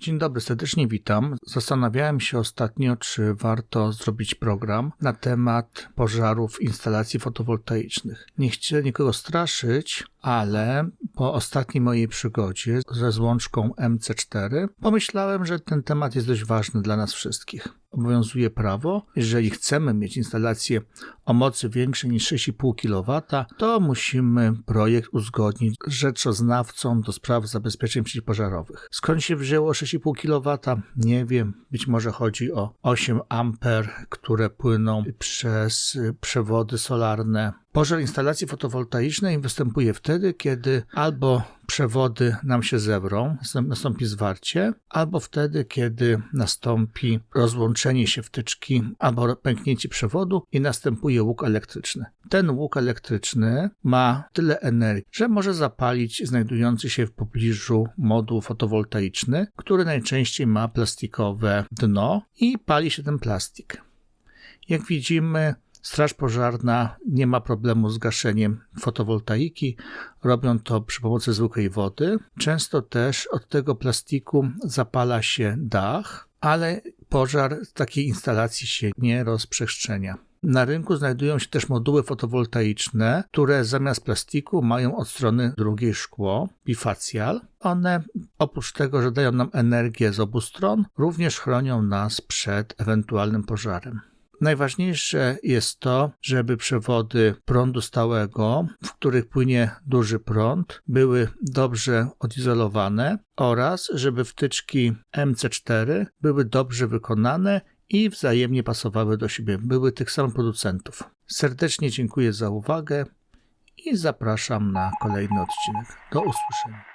Dzień dobry, serdecznie witam. Zastanawiałem się ostatnio, czy warto zrobić program na temat pożarów instalacji fotowoltaicznych. Nie chcę nikogo straszyć, ale po ostatniej mojej przygodzie ze złączką MC4 pomyślałem, że ten temat jest dość ważny dla nas wszystkich. Obowiązuje prawo, jeżeli chcemy mieć instalację o mocy większej niż 6,5 kW, to musimy projekt uzgodnić z rzeczoznawcą do spraw zabezpieczeń przeciwpożarowych. Skąd się wzięło 6,5 kW? Nie wiem. Być może chodzi o 8 amper, które płyną przez przewody solarne. Pożar instalacji fotowoltaicznej występuje wtedy, kiedy albo przewody nam się zewrą, nastąpi zwarcie, albo wtedy, kiedy nastąpi rozłączenie się wtyczki albo pęknięcie przewodu i następuje łuk elektryczny. Ten łuk elektryczny ma tyle energii, że może zapalić znajdujący się w pobliżu moduł fotowoltaiczny, który najczęściej ma plastikowe dno i pali się ten plastik. Jak widzimy, Straż pożarna nie ma problemu z gaszeniem fotowoltaiki, robią to przy pomocy zwykłej wody. Często też od tego plastiku zapala się dach, ale pożar takiej instalacji się nie rozprzestrzenia. Na rynku znajdują się też moduły fotowoltaiczne, które zamiast plastiku mają od strony drugiej szkło, bifacjal. One oprócz tego, że dają nam energię z obu stron, również chronią nas przed ewentualnym pożarem. Najważniejsze jest to, żeby przewody prądu stałego, w których płynie duży prąd, były dobrze odizolowane oraz żeby wtyczki MC4 były dobrze wykonane i wzajemnie pasowały do siebie, były tych samych producentów. Serdecznie dziękuję za uwagę i zapraszam na kolejny odcinek. Do usłyszenia.